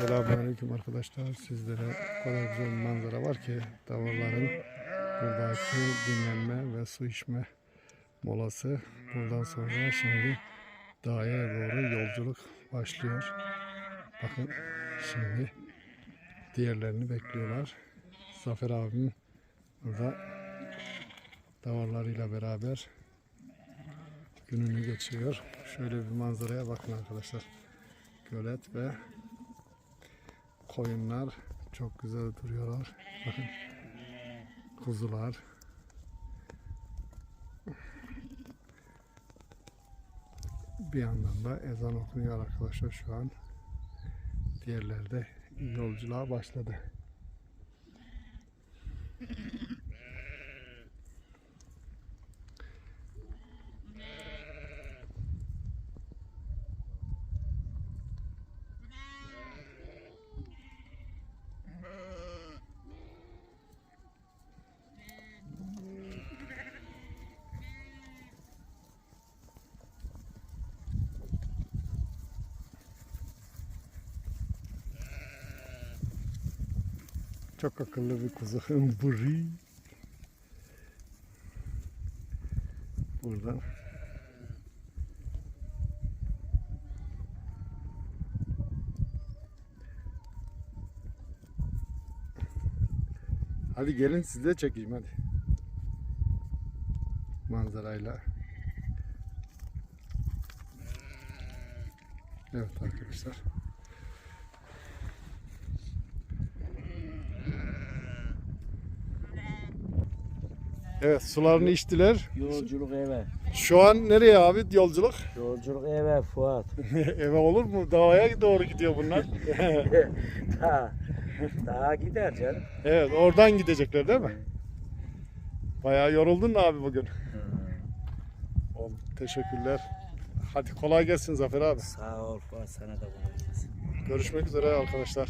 Selamünaleyküm arkadaşlar. Sizlere kadar güzel bir manzara var ki davarların buradaki dinlenme ve su içme molası. Buradan sonra şimdi dağa doğru yolculuk başlıyor. Bakın şimdi diğerlerini bekliyorlar. Zafer abim burada davarlarıyla beraber gününü geçiriyor. Şöyle bir manzaraya bakın arkadaşlar. Gölet ve koyunlar çok güzel duruyorlar. Bakın kuzular. Bir yandan da ezan okunuyor arkadaşlar şu an. Diğerleri de yolculuğa başladı. Çok akıllı bir kuzu. Buri. Buradan. Hadi gelin siz de çekeyim hadi. Manzarayla. Evet arkadaşlar. Evet sularını içtiler. Yolculuk eve. Şu an nereye abi yolculuk? Yolculuk eve Fuat. Eve olur mu? Dağa doğru gidiyor bunlar. daha, daha gider canım. evet oradan gidecekler değil mi? Bayağı yoruldun abi bugün. Oldu. Teşekkürler. Hadi kolay gelsin Zafer abi. Sağ ol Fuat sana da kolay gelsin. Görüşmek üzere arkadaşlar.